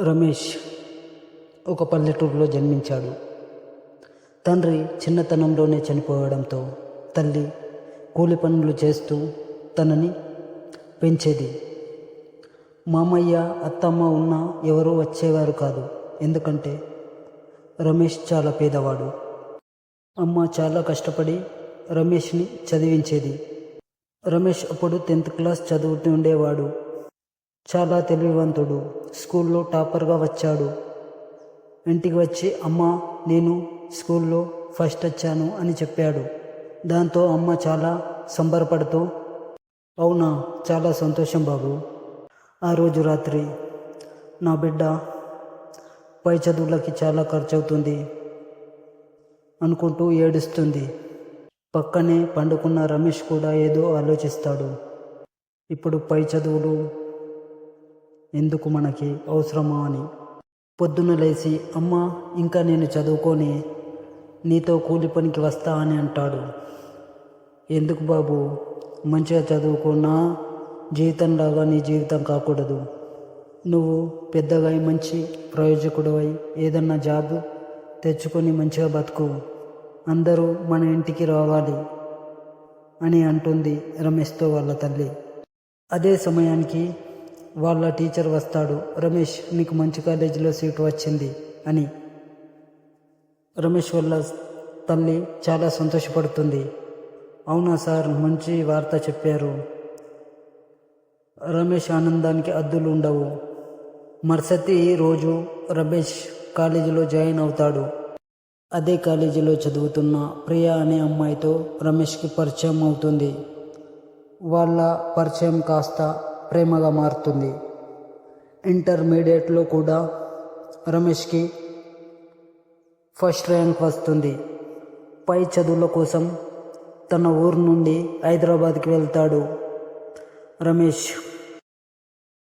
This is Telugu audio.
రమేష్ ఒక పల్లెటూరులో జన్మించాడు. తండ్రి చిన్నతనంలోనే చనిపోవడంతో తల్లి కూలి పనులు చేస్తూ తనని పెంచేది. మామయ్య అత్తమ్మ ఉన్న ఎవరూ వచ్చేవారు కాదు. ఎందుకంటే రమేష్ చాలా పేదవాడు. అమ్మ చాలా కష్టపడి రమేష్ని చదివించేది. రమేష్ అప్పుడు టెన్త్ క్లాస్ చదువుతూ ఉండేవాడు. చాలా తెలివివంతుడు. స్కూల్లో టాపర్గా వచ్చాడు. ఇంటికి వచ్చి అమ్మ నేను స్కూల్లో ఫస్ట్ వచ్చాను అని చెప్పాడు. దాంతో అమ్మ చాలా సంబరపడుతూ అవునా చాలా సంతోషం బాబు. ఆ రోజు రాత్రి నా బిడ్డ పై చదువులకి చాలా ఖర్చు అవుతుంది అనుకుంటూ ఏడుస్తుంది. పక్కనే పండుకున్న రమేష్ కూడా ఏదో ఆలోచిస్తాడు. ఇప్పుడు పై చదువులు ఎందుకు మనకి అవసరమా అని. పొద్దున్న లేచి అమ్మ ఇంకా నేను చదువుకొని నీతో కూలి పనికి వస్తా అని అంటాడు. ఎందుకు బాబు? మంచిగా చదువుకున్నా జీవితంలాగా నీ జీవితం కాకూడదు. నువ్వు పెద్దగా అయి మంచి ప్రయోజకుడవై ఏదన్నా జాబ్ తెచ్చుకొని మంచిగా బతుకు. అందరూ మన ఇంటికి రావాలి అని అంటుంది రమేష్తో వాళ్ళ తల్లి. అదే సమయానికి వాళ్ళ టీచర్ వస్తాడు రమేష్ నీకు మంచి కాలేజీలో సీటు వచ్చింది అని. రమేష్ వాళ్ళ తల్లి చాలా సంతోషపడుతుంది. అవునా సార్ మంచి వార్త చెప్పారు. రమేష్ ఆనందానికి అద్దులు ఉండవు. మరుసటి రోజు రమేష్ కాలేజీలో జాయిన్ అవుతాడు. అదే కాలేజీలో చదువుతున్న ప్రియా అనే అమ్మాయితో రమేష్కి పరిచయం అవుతుంది. వాళ్ళ పరిచయం కాస్త ప్రేమగా మారుతుంది. ఇంటర్మీడియట్లో కూడా రమేష్కి ఫస్ట్ ర్యాంక్ వస్తుంది. పై చదువుల కోసం తన ఊరు నుండి హైదరాబాద్కి వెళ్తాడు రమేష్.